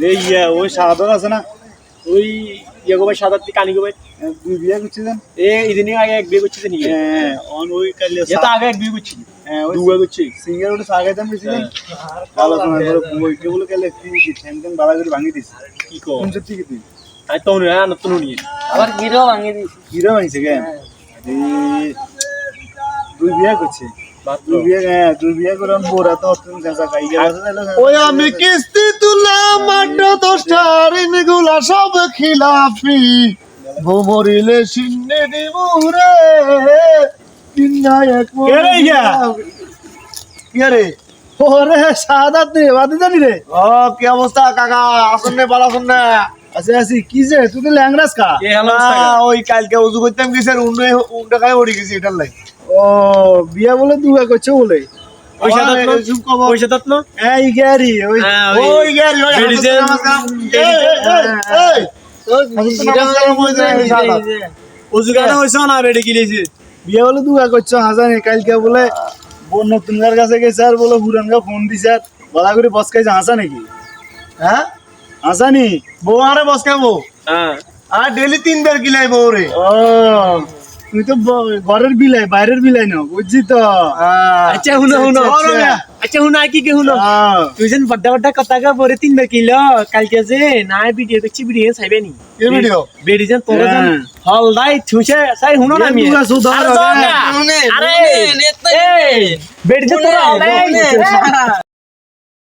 রে ইয়া ওই সাদর আছে না? ওই ইয়ে গোবাই সাদা কানি গোবাই হ্যাঁ, দুই বিয়া করছিলেন এ ইদিনে আগে এক বিয়ে হ্যাঁ। অন ওই কালে এ তো আগে এক বিয়ে করছিস। হ্যাঁ ওই দুয়া করছি সিঙ্গার ওটা আলোচনা করে বই কে বলে কি কি ঠ্যাং ঠ্যাং করে ভাঙি দিস কি কো কোন সত্যি কি তুই? আই তো না না তো নিয়ে আবার গিরো ভাঙে দিছি কিরা ভাঙছে কেন? এই দুই বিয়া করছে দুই বিয়া হ্যাঁ দুই বিয়া করে বোরা তো ওই আমি কিস্তি তুললাম মাত্র দশটা ঋণ সব খিলাফি। ভোমরিলে সিন্নে দিমুরে এক কে রে? কে রে? ওরে সাদাত রে বাদে জানি রে। ও কি অবস্থা কাকা? আসুন নে ভালো আসুন না। আছে আছি। কি যে তুই তো ল্যাংরাস কা? ওই কালকে উজু করতাম গেছে এটার লাই। ও বিয়া বলে দুয়া করছে বলে? হ্যাঁ, বেডে গিলেছে বিয়া বলে দুয়া করছ হাজানি কালকে বলে নতুন গার কাছে গেছে আর বলে হুরান গা ফোন দিছে আর বলা করে বস খাইছে। হাসা নাকি? হ্যাঁ? হাসানি বউ আরে বস খাব? হ্যাঁ। আর ডেলি তিনবার গিলাই বউ রে ও। তুই তো ঘরের বিলাই বাইরের বিলাই না বুঝছি তো? আচ্ছা হুনো হুনো আচ্ছা, আচ্ছা। হুনো আর কি কে হুনো তুই যেন বড্ডা বড্ডা কথা কা পরে তিনবার কিলো। কালকে যে না ভিডিও দেখছি ভিডিও চাইবে নি। কি ভিডিও? বেডি যেন তোর যেন হ্যাঁ। হল দাই থুছে চাই হুনো না আমি। আরে। বেডি যে তোর হল।